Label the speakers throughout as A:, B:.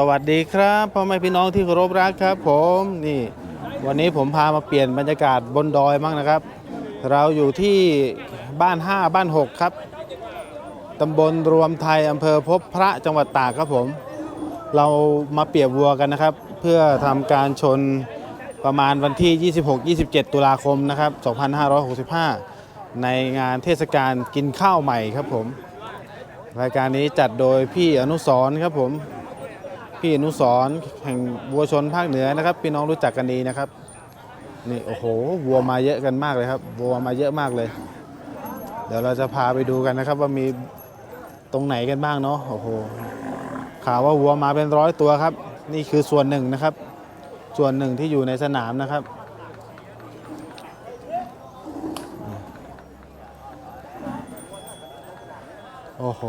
A: สวัสดีครับพ่อแม่พี่น้องที่เคารพรักครับ ผมนี่ วันนี้ผมพามาเปลี่ยนบรรยากาศบนดอยมั่งนะครับ เราอยู่ที่บ้าน 5 บ้าน 6 ครับตำบลรวมไทยอำเภอพบพระจังหวัดตากครับผม เรามาเปรียบวัวกันนะครับ เพื่อทำการชนประมาณวันที่ 26-27 ตุลาคมนะครับ 2565 ในงานเทศกาลกินข้าวใหม่ครับผม รายการนี้จัดโดยพี่อนุสรครับผม พี่อนุสรแห่งวัวชนภาคเหนือนะครับ พี่น้องรู้จักกันดีนะครับ นี่โอ้โหวัวมาเยอะกันมากเลยครับวัวมาเยอะมากเลย เดี๋ยวเราจะพาไปดูกันนะครับว่ามีตรงไหนกันบ้างเนาะโอ้โหข่าวว่าวัวมาเป็นร้อยตัวครับ นี่คือส่วนหนึ่งนะครับ ส่วนหนึ่งที่อยู่ในสนามนะครับโอ้โห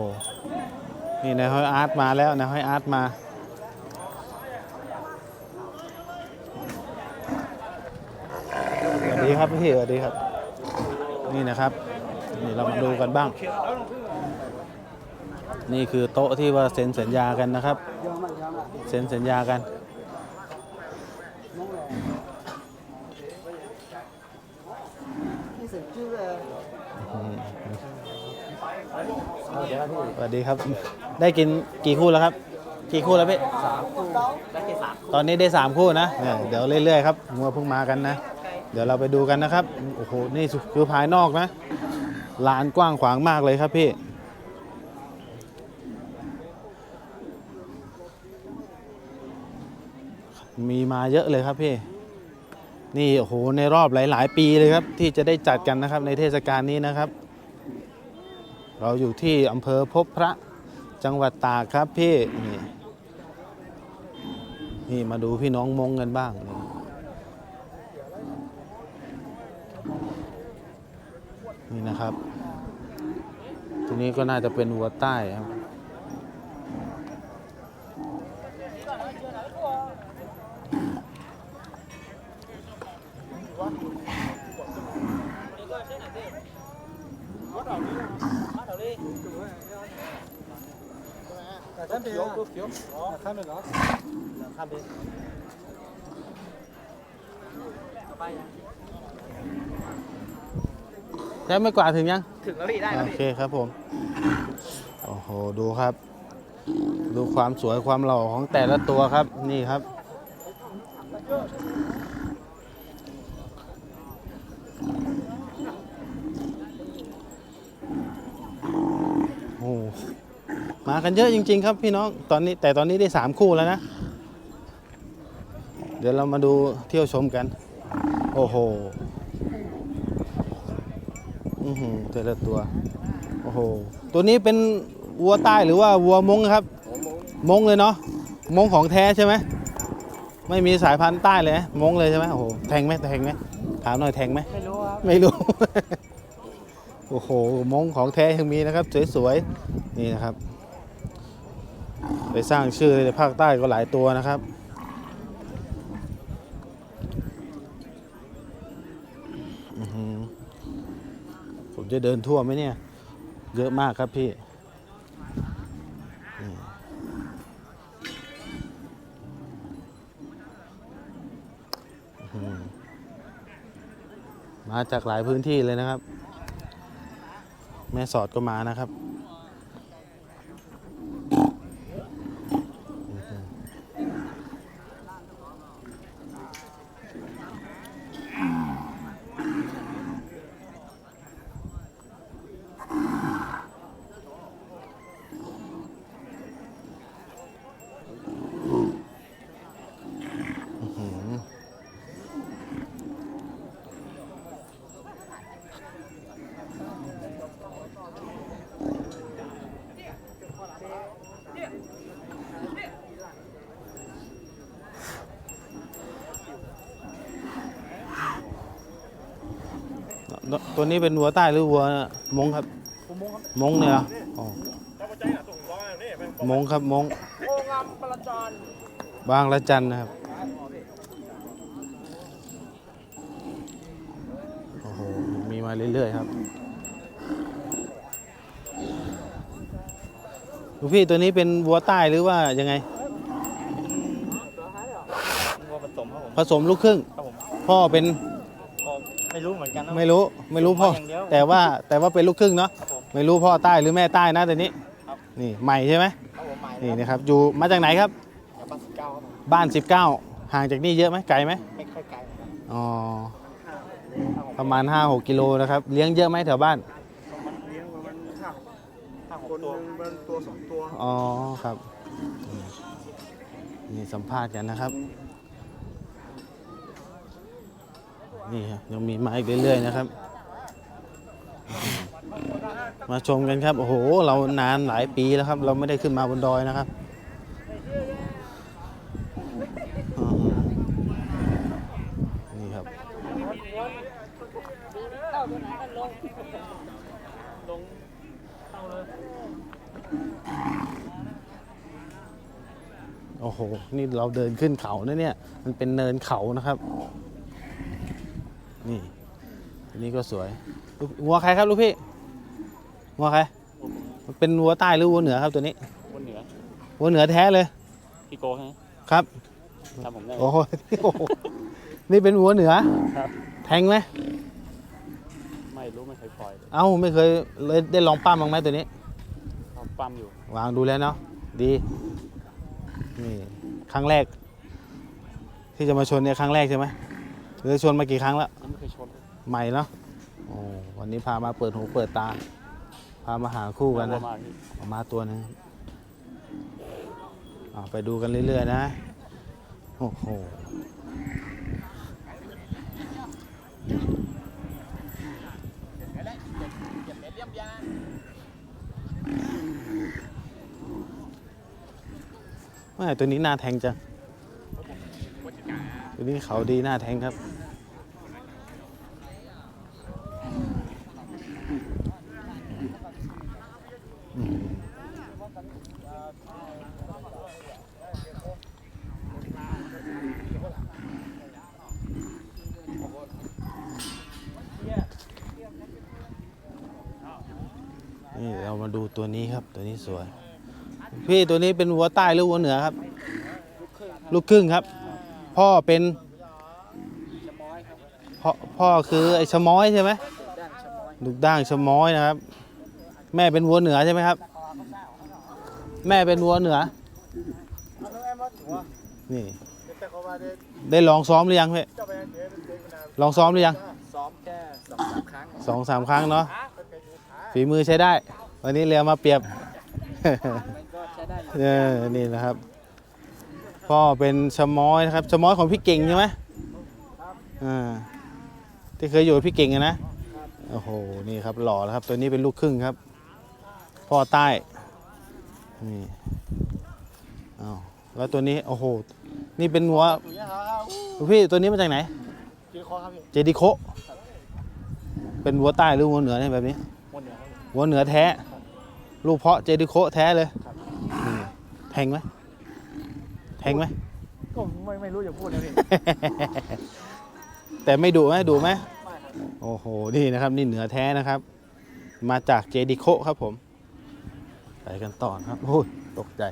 A: นี่นายห้อยอาร์ตมาแล้วนายห้อยอาร์ตมา สวัส ดีครับพี่สวัสดีครับ นี่นะครับ นี่เรามาดูกันบ้าง นี่คือโต๊ะที่ว่าเซ็นสัญญากันนะครับ เซ็นสัญญากันสวัสดีครับ ได้กินกี่คู่แล้วครับ กี่คู่แล้วพี่ตอนนี้ได้สามคู่นะเนี่ยเดี๋ยวเรื่อยๆครับงัวเพิ่งมากันนะ เดี๋ยวเราไปดูกันนะครับ โอ้โห นี่คือภายนอกนะลานกว้างขวางมากเลยครับพี่ มีมาเยอะเลยครับพี่ นี่โอ้โห ในรอบหลาย ๆ ปีเลยครับ ที่จะได้จัดกันนะครับในเทศกาลนี้นะครับ เราอยู่ที่อำเภอพบพระจังหวัดตากครับพี่ นี่นี่มาดูพี่น้องมงกันบ้าง นี่นะครับทีนี้ก็น่าจะเป็นวัวใต้ครับ ใช้ไม่กวาดถึงยัง
B: ถึงแล้วพี่ได้แล้ว
A: โอ
B: พี่
A: เคครับผม โอ้โห ดูครับ ดูความสวยความหล่อของแต่ละตัวครับ นี่ครับ โอ้โหมากันเยอะจริง ๆ ครับพี่น้อง ตอนนี้แต่ตอนนี้ได้สามคู่แล้วนะ เดี๋ยวเรามาดูเที่ยวชมกัน โอ้โห อือหือแต่ละตัว โอ้โห ตัวนี้เป็นวัวใต้หรือว่าวัวมงครับ มงเลยเนาะ มงของแท้ใช่ไหม ไม่มีสายพันธุ์ใต้เลยนะมงเลยใช่ไหมโอ้โห แทงไหมแทงไหมถามหน่อยแทงไหม
B: ไม่รู้ครับ
A: ไม่รู้ โอ้โห มงของแท้ยังมีนะครับ สวยๆ นี่นะครับ ไปสร้างชื่อในภาคใต้ก็หลายตัวนะครับ อื้อหือผม จะเดินทั่วไหมเนี่ย เยอะมากครับพี่มาจากหลายพื้นที่เลยนะครับ แม่สอดก็มานะครับ ตัวนี้เป็นวัวใต้หรือวัวมงครับ มงเนี่ยเหรออ๋อมงครับมง
B: โองามปราจร
A: บางละจันนะครับ โอ้โห มีมาเรื่อยๆครับลูกพี่ตัวนี้เป็นวัวใต้หรือว่ายังไง ผสมลูกครึ่ง
C: ครับผม
A: พ่อเป็น
C: ก็ ไม่รู้เหมือนกันนะ
A: ไม่รู้ไม่รู้พ่อ
C: อย่างเดียว
A: แต่ว่าแต่ว่าเป็นลูกครึ่งเนาะ
C: ครับผม
A: ไม่รู้พ่อใต้หรือแม่ใต้นะแต่นี้
C: ครับ
A: นี่ใหม่ใช่ไหม
C: ครับผมหมาย
A: นี่นะครับอยู่มาจากไหนครับ
C: เดี๋ยวบ้านสิบเก้าครับผม
A: บ้าน 19 ห่างจากนี่เยอะไหมไกลไหม
C: ไม่ค่อยไกลนะครับ
A: อ๋อ
C: ครับผม
A: ประมาณ 5-6กิโลนะครับเลี้ยงเยอะไหมแถวบ้าน
C: มันเลี้ยงประมาณห้าห้าหกตัวเป็นตัวสองตัว
A: อ๋อครับอืมนี่สัมภาษณ์กันนะครับ นี่ครับยังมีมาอีกเรื่อยๆนะครับ มาชมกันครับ โอ้โห เรานานหลายปีแล้วครับ เราไม่ได้ขึ้นมาบนดอยนะครับนี่ครับโอ้โห นี่เราเดินขึ้นเขานะเนี่ย มันเป็นเนินเขานะครับ นี่อันนี้ก็สวยลูกวัวใครครับลูกพี่วัวใครมันเป็นวัวใต้หรือวัวเหนือครับตัวนี้
C: บนเหนือ
A: วัวเหนือแท้เลย
C: พี่โกใช่ไหม
A: ครับ
C: จำผมได้
A: โอ้โหโอ้โหนี่เป็นวัวเหนือ
C: ครับ
A: แทงไหม
C: ไม่รู้ไม่เคยปล่อยเลย
A: เอ้าไม่เคยเลยได้ลองปั้มบ้างไหมตัวนี้
C: เขาปั้มอยู่
A: วางดูแล้วเนาะดีนี่ครั้งแรก ที่จะมาชนเนี่ยครั้งแรกใช่ไหม หรือชนมากี่ครั้งแล้ว
C: ยังไม่เคยชนเลย
A: ใหม่เนาะโอ้วันนี้พามาเปิดหูเปิดตา พามาหาคู่กัน
C: ป
A: นะ
C: ระมาณนี้
A: ออกมาตัวหนึงอ่าไปดูกันเรื่อย ๆ นะโอ้โหไม่ตัวนี้หน้าแทงจัง ตัวนี้เขาดีหน้าแทงครับ นี่เรามาดูตัวนี้ครับ ตัวนี้สวย พี่ตัวนี้เป็นวัวใต้หรือวัวเหนือครับ ลูกครึ่งครับ พ่อเป็นพ่อพ่อคือไอ้ชะม้อยใช่ไหมลูกด่างชะม้อยนะครับ แม่เป็นวัวเหนือใช่ไหมครับ แม่เป็นวัวเหนือนี่ได้ลองซ้อมหรือยังเพ่ลองซ้อมหรือยัง
C: ซ้อมแค่สองสามครั้ง
A: สองสามครั้งเนาะฝีมือใช้ได้ วันนี้เรือมาเปรียบ
C: มันก็ใช้ได้อยู่
A: เออนี่นะครับ พ่อเป็นชะม้อยนะครับชะม้อยของพี่เก่งใช่ไหมอ่าที่เคยอยู่กับพี่เก่งอะนะโอ้โหนี่ครับหล่อแล้วครับ ตัวนี้เป็นลูกครึ่งครับ พ่อใต้นี่อ้าวแล้วตัวนี้โอ้โหนี่เป็นหัว
C: อย่างเงี้ยครับ
A: พี่ตัวนี้มาจากไหน
C: พี่คอครับพี่
A: เจดิโคะเป็นวัวใต้หรือวัวเหนือเนี่ยแบบนี้
C: บนเหนือครับพี่
A: วัวเหนือแท้ ลูกเพาะเจดิโคะแท้เลย
C: ครับ
A: นี่แทงไหม แทงไหม
C: ก็ไม่ไม่รู้จะพูดนะพี่
A: แต่ไม่ดุไหมดุไหม
C: ไม่ครับ
A: โอ้โห นี่นะครับ นี่เหนือแท้นะครับ มาจากเจดิโคะครับผม ไปกันต่อนะครับโอ้ยตกใจ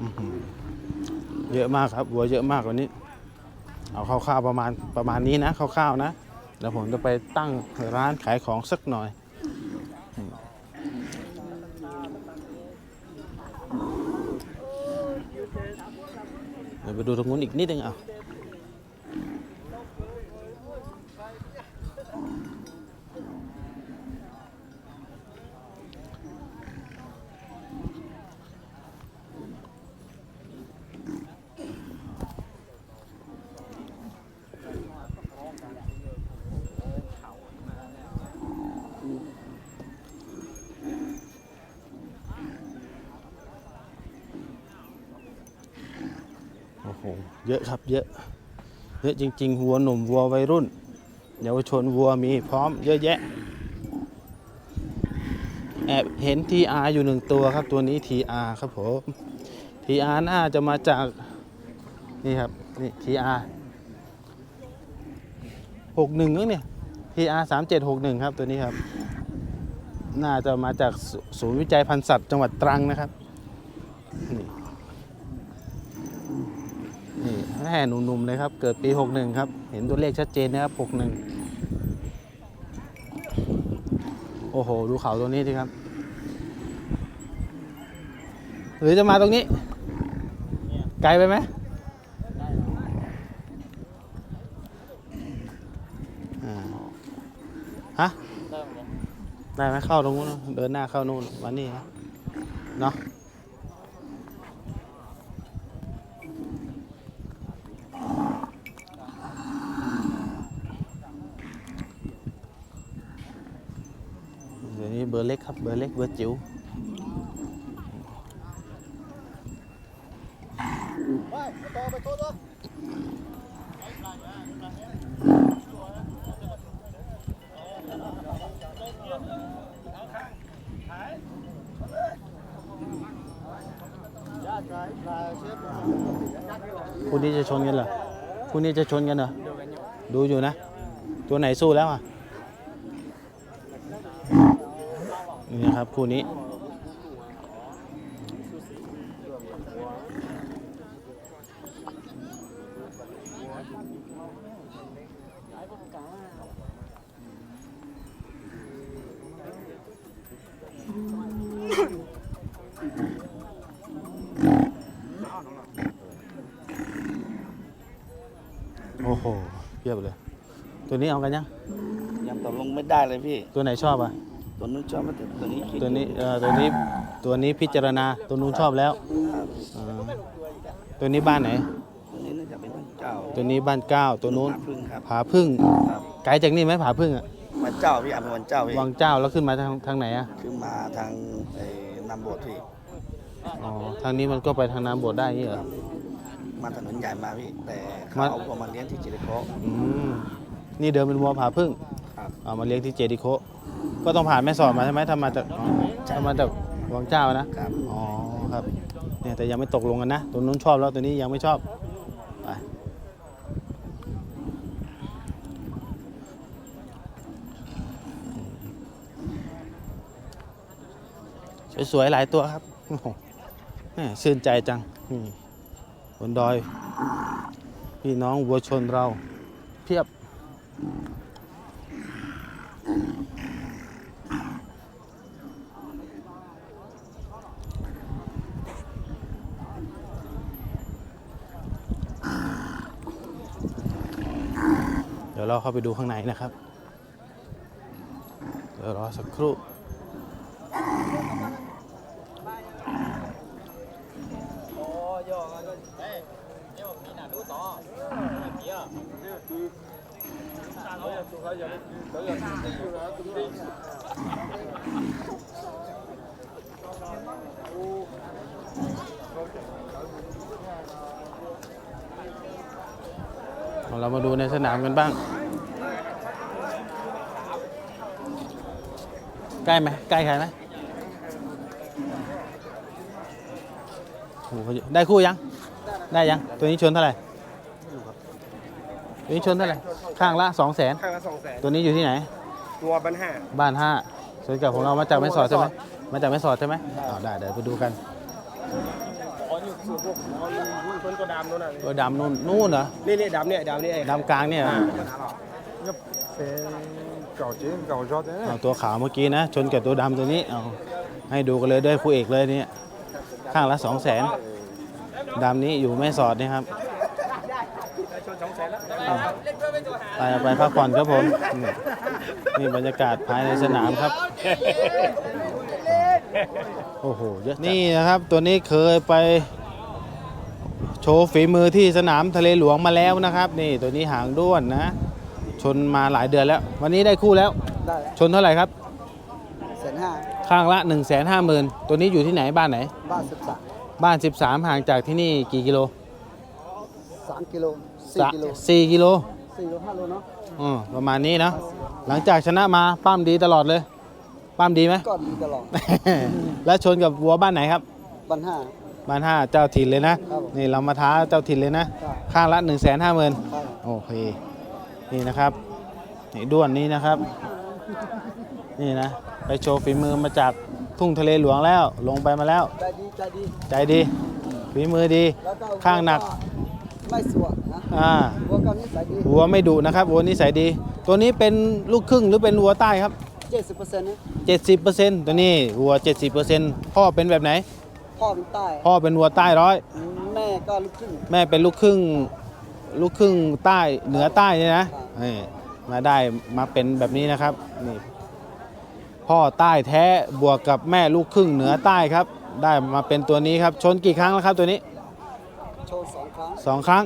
A: อื้อหือเยอะมากครับวัวเยอะมากกว่านี้ เอาคร่าวๆประมาณประมาณนี้นะคร่าวๆนะ เดี๋ยวผมจะไปตั้งร้านขายของสักหน่อยเดี๋ยวไปดูตรงนู้นอีกนิดนึงเอา เยอะครับเยอะ เยอะจริง ๆ วัวหนุ่มวัววัยรุ่นเยาวชนวัวมีพร้อมเยอะแยะ แอบเห็น TR อยู่หนึ่งตัวครับตัวนี้ TR ครับผม TR น่าจะมาจากนี่ครับนี่ TR 61นึงเนี่ย TR 3761ครับตัวนี้ครับ น่าจะมาจากศศูนย์วิจัยพันธุ์สัตว์จังหวัดตรังนะครับนี่นี่ แม่หนุ่มๆเลยครับ เกิดปี 61 ครับ เห็นตัวเลขชัดเจนนะครับ 61 โอ้โห ดูเขาตัวนี้สิครับ หรือจะมาตรงนี้ ไกลไปไหมฮะ ได้ไหมเข้าตรงนู้น เดินหน้าเข้านู่นมานี่เนาะ เบอร์เล็กครับ เบอร์เล็ก เบอร์จิ๋วคู่นี้จะชนกันเหรอคู่นี้จะชนกันเหรอ ดูอยู่นะ ตัวไหนสู้แล้วอะ นี่นะครับ คู่นี้ โอ้โหเพียบเลย ตัวนี้เอากันยัง
D: ยังตกลงไม่ได้เลยพี่
A: ตัวไหนชอบอะ
D: ตัวนู้นชอบมาแต่ตัวนี้คิด
A: ตัวนี้เอ่อตัวนี้ตัวนี้พิจารณาตัวนู้นชอบแล้วอ่าตัวนี้บ้านไหน
D: ตัวนี้น่าจะเป็นพระเจ้า
A: ตัวนี้บ้านเก้าตัวนู้น
D: พึ่งครับ
A: ผาพึ่ง
D: ครับ
A: ไกลจากนี่ไหมผาพึ่งอะ
D: วันเจ้าพี่อภิวันเจ้าพี่
A: วังเจ้าแล้วขึ้นมาทางทางไหนอะ
D: คือมาทางไอ้นำโบสถ์พี่
A: อ๋อทางนี้มันก็ไปทางน้ำบดได้นี่เหรอ
D: มาถนนใหญ่มาพี่แต่
A: มา
D: เขาเอาผมมาเลี้ยงที่จิริโค
A: อืมนี่เดิมเป็นวัวผาพึ่ง
D: ครับ
A: เอามาเลี้ยงที่เจดีโค ก็ต้องผ่านแม่สอดมาใช่ไหมถ้ามาจากอ๋อถ้ามาจากวังเจ้านะ ครับ อ๋อครับ เนี่ยแต่ยังไม่ตกลงกันนะ ตัวนู้นชอบแล้วตัวนี้ยังไม่ชอบ ไป สวยๆหลายตัวครับโอ้โหแหม่ชื่นใจจังนี่บนดอย พี่น้องวัวชนเราเพียบ เราเข้าไปดูข้างในนะครับเดี๋ยวรอสักครู่เรามาดูในสนามกันบ้าง ใกล้ไหมใกล้ใครไหมโอ้โหได้คู่ยัง ได้ยัง ตัวนี้ชนเท่าไหร่ตัวนี้ชนเท่าไหร่ ข้างละสองแสน
C: ข้างละสองแสน
A: ตัวนี้อยู่ที่ไหน
C: ตัวบันห้า
A: บ้านห้าส่วนกับของเรามาจากแม่สอดใช่ไหมมาจากแม่สอดใช่ไหมอ๋อได้เดี๋ยวไปดูกัน
C: อ๋ออยู่สูตรพวกอ๋อรุ่นคนตัวดำนู่นน่ะ
A: ตัวดำนู่นนู่นเหรอ
C: นี่นี่ดำเนี่ยดำนี่ไอ้
A: ดำกลางเนี่ยเหรอ
C: เก่าจริงเก่าชอบเลย
A: เอาตัวขาวเมื่อกี้นะ ชนกับตัวดำตัวนี้เอาให้ดูกันเลยด้วยคู่เอกเลยเนี่ยข้างละสองแสนดำนี้อยู่แม่สอดนี่ครับ
C: ชนสองแสนแล้ว
A: ไปไปพักผ่อนครับผมนี่นี่บรรยากาศภายในสนามครับ โอ้โหเยอะนี่นะครับตัวนี้เคยไป โชว์ฝีมือที่สนามทะเลหลวงมาแล้วนะครับ นี่ตัวนี้หางด้วนนะ ชนมาหลายเดือนแล้ว วันนี้ได้คู่แล้ว
D: ได้แล้ว
A: ชนเท่าไหร่ครับ
D: แสนห้า
A: ข้างละ 1 5 0 0 0 0 ตัวนี้อยู่ที่ไหนบ้านไหน
D: บ้านสิบสาม
A: บ้าน 13 ห่างจากที่นี่กี่กิโล
D: สามกิโล
A: สะสี่กิโล
D: สี่โลห้าโลเนาะ
A: อืมประมาณนี้นะหลังจากชนะมาปั้มดีตลอดเลยปั้มดีไหม
D: ก็ดีตลอด
A: แล้วชนกับวัวบ้านไหนครับ
D: บ้านห้า
A: บ้านห้าเจ้าถิ่นเลยนะ
D: ครับ
A: นี่เรามาท้าเจ้าถิ่นเลยนะ
D: ครับ
A: ข้างละ1นึ่งแสนห้าหมื่น
D: ครับ
A: โอเค นี่นะครับนี่ด้วนนี้นะครับ นี่นะ ไปโชว์ฝีมือมาจากทุ่งทะเลหลวงแล้วลงไปมาแล้ว
D: ใจดีใจดี
A: ใจดีฝีมือดี
D: แล้วก็
A: ข้างหนัก
D: ไม่สวนะ
A: อ่า
D: วัวก็นิสัยดี
A: วัวไม่ดุนะครับวัวนิสัยดี ตัวนี้เป็นลูกครึ่งหรือเป็นวัวใต้ครับ
D: เจ็ดสิบเปอร์เซ็นต์นะ
A: 70%ตัวนี้วัว 70%พ่อเป็นแบบไหน
D: พ่อเป็นใต้
A: พ่อเป็นวัวใต้ร้อย
D: แม่ก็ลูกครึ่ง
A: แม่เป็นลูกครึ่ง ลูกครึ่งใต้เหนือใต้เนี่ยนะนี่มาได้มาเป็นแบบนี้นะครับนี่พ่อใต้แท้บวกกับแม่ลูกครึ่งเหนือใต้ครับ ได้มาเป็นตัวนี้ครับ ชนกี่ครั้งแล้วครับตัวนี้
D: โชว์สองครั้ง
A: สองครั้ง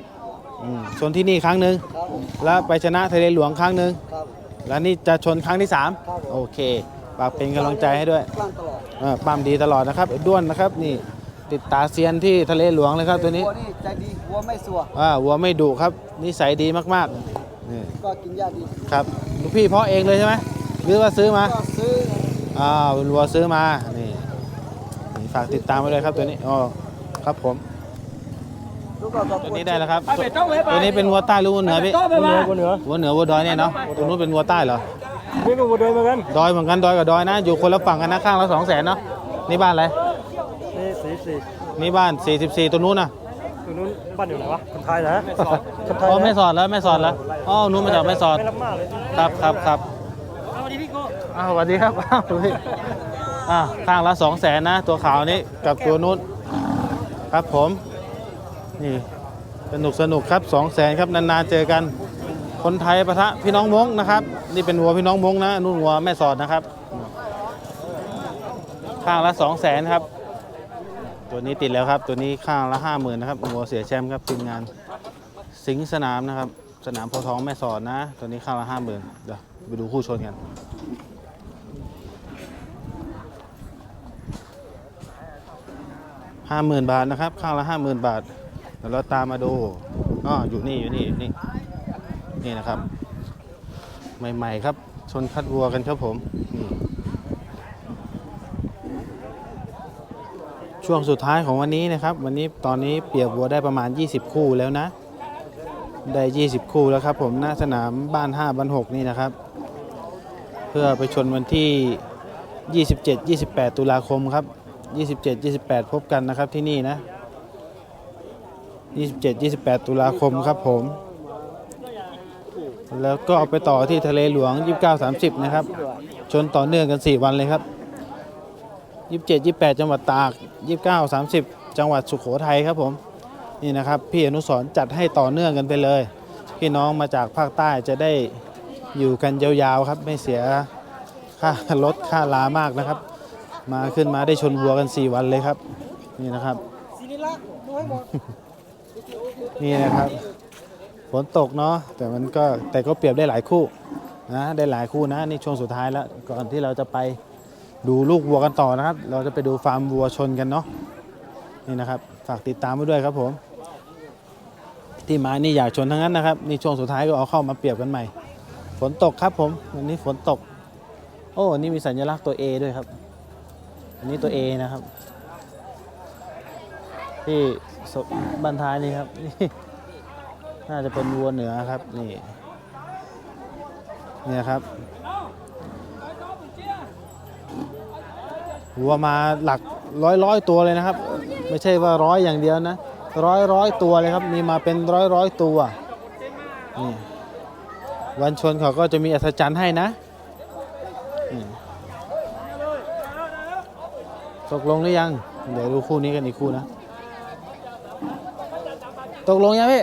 A: อืมชนที่นี่ครั้งหนึ่ง
D: ครับผม
A: แล้วไปชนะทะเลหลวงครั้งหนึ่ง
D: ครับ
A: แล้วนี่จะชนครั้งที่สาม
D: ครับผม
A: โอเคฝากเป็นกำลังใจให้ด้วย
D: กล้างตลอด
A: เออปั้มดีตลอดนะครับไอ้ด้วนนะครับนี่ ติดตาเซียนที่ทะเลหลวงเลยครับตัวนี้
D: วัวนี่ใจดีวัวไม่สัว
A: อ่าวัวไม่ดุครับนิสัยดีมากๆนี่
D: ก็กินหญ้าดี
A: ครับลูกพี่เพาะเองเลยใช่ไหมหรือว่าซื้อมา
D: ก็ซื้อ
A: อ่าเป็นวัวซื้อมานี่นี่ฝากติดตามไว้เลยครับตัวนี้อ๋อครับผม
D: ลูกก็
A: ตัวนี้ได้แล้วครับตัวตัวนี้เป็นวัวใต้หรือวัวเหนือพี่
C: เหนือเหนือ
A: วัวเหนือวัวดอยเนี่ยเนาะตัวนู้นเป็นวัวใต้เหรอ
C: นี่ก็วัวเดินเหมือนกัน
A: ดอยเหมือนกันดอยกับดอยนะ อยู่คนละฝั่งกันนะข้างละสองแสนเนาะนี่บ้านอะไร
C: นี่สีสี
A: นี่บ้าน 44 ตัวนู้นนะ
C: ตัวนู้นบ้านอยู่ไหนวะคนไทยนะคนไทย
A: อ๋อไม่สอดแล้วไม่สอดแล้วอ๋อนู้นมาจากไม่สอด
C: ไม่รับมากเลย
A: ครับครับครับอ้าวสวัสดีครับอ้าวพี่อ่าข้างละสองแสนนะ ตัวขาวนี้กับตัวนู้นครับผม นี่สนุกสนุกครับสองแสนครับนานๆเจอกัน คนไทยปะทะพี่น้องมงนะครับ นี่เป็นวัวพี่น้องมงนะนู่นวัวแม่สอดนะครับ ข้างละสองแสนครับ ตัวนี้ติดแล้วครับ ตัวนี้ข้างละห้าหมื่นนะครับวัวเสียแชมป์ครับทีมงานสิงสนามนะครับ สนามโพทองแม่สอดนะ ตัวนี้ข้างละห้าหมื่นเดี๋ยวไปดูคู่ชนกันห้าหมื่นบาทนะครับ ข้างละห้าหมื่นบาทเดี๋ยวเราตามมาดูอ๋ออยู่นี่อยู่นี่อยู่นี่นี่นะครับ ใหม่ๆครับ ชนคัดวัวกันครับผมนี่ ช่วงสุดท้ายของวันนี้นะครับ วันนี้ตอนนี้เปรียบวัวได้ประมาณ 20 คู่แล้วนะ ได้ 20 คู่แล้วครับผมหน้าสนามบ้าน 5บ้าน6 นี่นะครับ เพื่อไปชนวันที่ 27 28 ตุลาคมครับ 27 28 พบกันนะครับที่นี่นะ 27 28 ตุลาคมครับผม แล้วก็เอาไปต่อที่ทะเลหลวง 29 30 นะครับ ชนต่อเนื่องกัน 4 วันเลยครับ 27 28 จังหวัดตาก 29 30 จังหวัดสุโขทัยครับผมนี่นะครับพี่อนุสรจัดให้ต่อเนื่องกันไปเลย พี่น้องมาจากภาคใต้จะได้อยู่กันยาวๆครับไม่เสียค่ารถค่าลามากนะครับ มาขึ้นมาได้ชนวัวกัน 4 วันเลยครับ นี่นะครับนี่นะครับฝนตกเนาะแต่มันก็แต่ก็เปรียบได้หลายคู่นะได้หลายคู่นะนี่ช่วงสุดท้ายแล้วก่อนที่เราจะไป ดูลูกวัวกันต่อนะครับ เราจะไปดูฟาร์มวัวชนกันเนาะนี่นะครับฝากติดตามไว้ด้วยครับผม ที่มานี่อยากชนทั้งนั้นนะครับนี่ช่วงสุดท้ายก็เอาเข้ามาเปรียบกันใหม่ ฝนตกครับผมวันนี้ฝนตก โอ้นี่มีสัญลักษณ์ตัว A ด้วยครับ อันนี้ตัว A นะครับ ที่บันท้ายนี่ครับนี่น่าจะเป็นวัวเหนือครับนี่เนี่ยครับ วัวมาหลักร้อยร้อยตัวเลยนะครับ ไม่ใช่ว่าร้อยอย่างเดียวนะร้อยร้อยตัวเลยครับมีมาเป็นร้อยร้อยตัวนี่วันชนเขาก็จะมีอัศจรรย์ให้นะนี่ตกลงหรือยัง เดี๋ยวดูคู่นี้กันอีกคู่นะ ตกลงยังพี่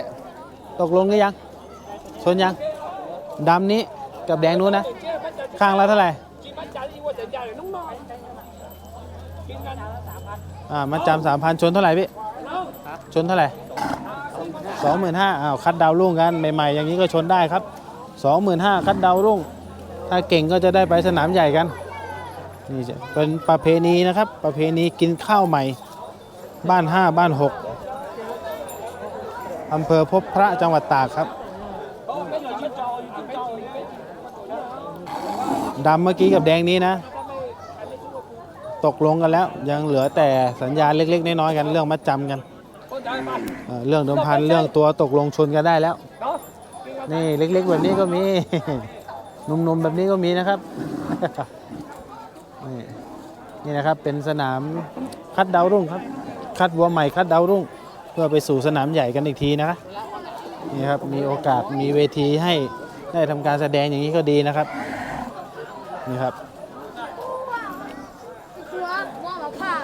A: ตกลงหรือยังชนยังดำนี้กับแดงนู้นนะ ข้างละเท่าไหร่ อ่ามันจำสามพันชนเท่าไหร่พี่ชนเท่าไหร่สองหมื่นห้าอ้าวคัดดาวรุ่งกันใหม่ๆ อย่างนี้ก็ชนได้ครับสองหมื่นห้าคัดดาวรุ่ง ถ้าเก่งก็จะได้ไปสนามใหญ่กันนี่จะเป็นประเพณีนะครับ ประเพณีกินข้าวใหม่ บ้านห้าบ้านหกอำเภอพบพระจังหวัดตากครับดำเมื่อกี้กับแดงนี้นะ ตกลงกันแล้ว ยังเหลือแต่สัญญาเล็ก ๆ น้อยๆกันเรื่องมัดจำกันเอ่อเรื่องเดิมพันเรื่องตัวตกลงชนกันได้แล้ว นี่เล็ก ๆ แบบนี้ก็มี หนุ่มๆแบบนี้ก็มีนะครับ นี่นี่นะครับเป็นสนามคัดดาวรุ่งครับ คัดวัวใหม่คัดดาวรุ่ง เพื่อไปสู่สนามใหญ่กันอีกทีนะครับนี่ครับมีโอกาสมีเวทีให้ได้ทำการแสดงอย่างนี้ก็ดีนะครับนี่ครับ
E: คือว่าว่ามาผ่า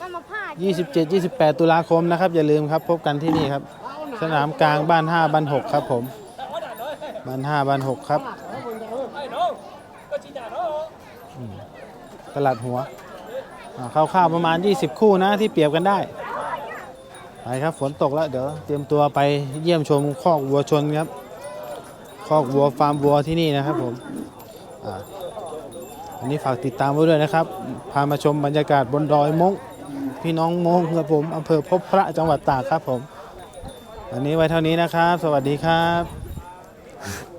E: ว่ามาผ่า
A: 27 28 ตุลาคมนะครับ อย่าลืมครับพบกันที่นี่ครับ สนามกลางบ้าน 5 บ้าน 6 ครับผมบ้าน5บ้าน 6 ครับตลาดหัวอ่าคร่าวๆประมาณ 20 คู่นะที่เปรียบกันได้ไปครับฝนตกแล้วเดี๋ยวเตรียมตัวไปเยี่ยมชมคอกวัวชนครับคอกวัวฟาร์มวัวที่นี่นะครับผมอันนี้ฝากติดตามไว้ด้วยนะครับ พามาชมบรรยากาศบนดอยมง พี่น้องมงครับผมอำเภอพบพระจังหวัดตากครับผม วันนี้ไว้เท่านี้นะครับ สวัสดีครับ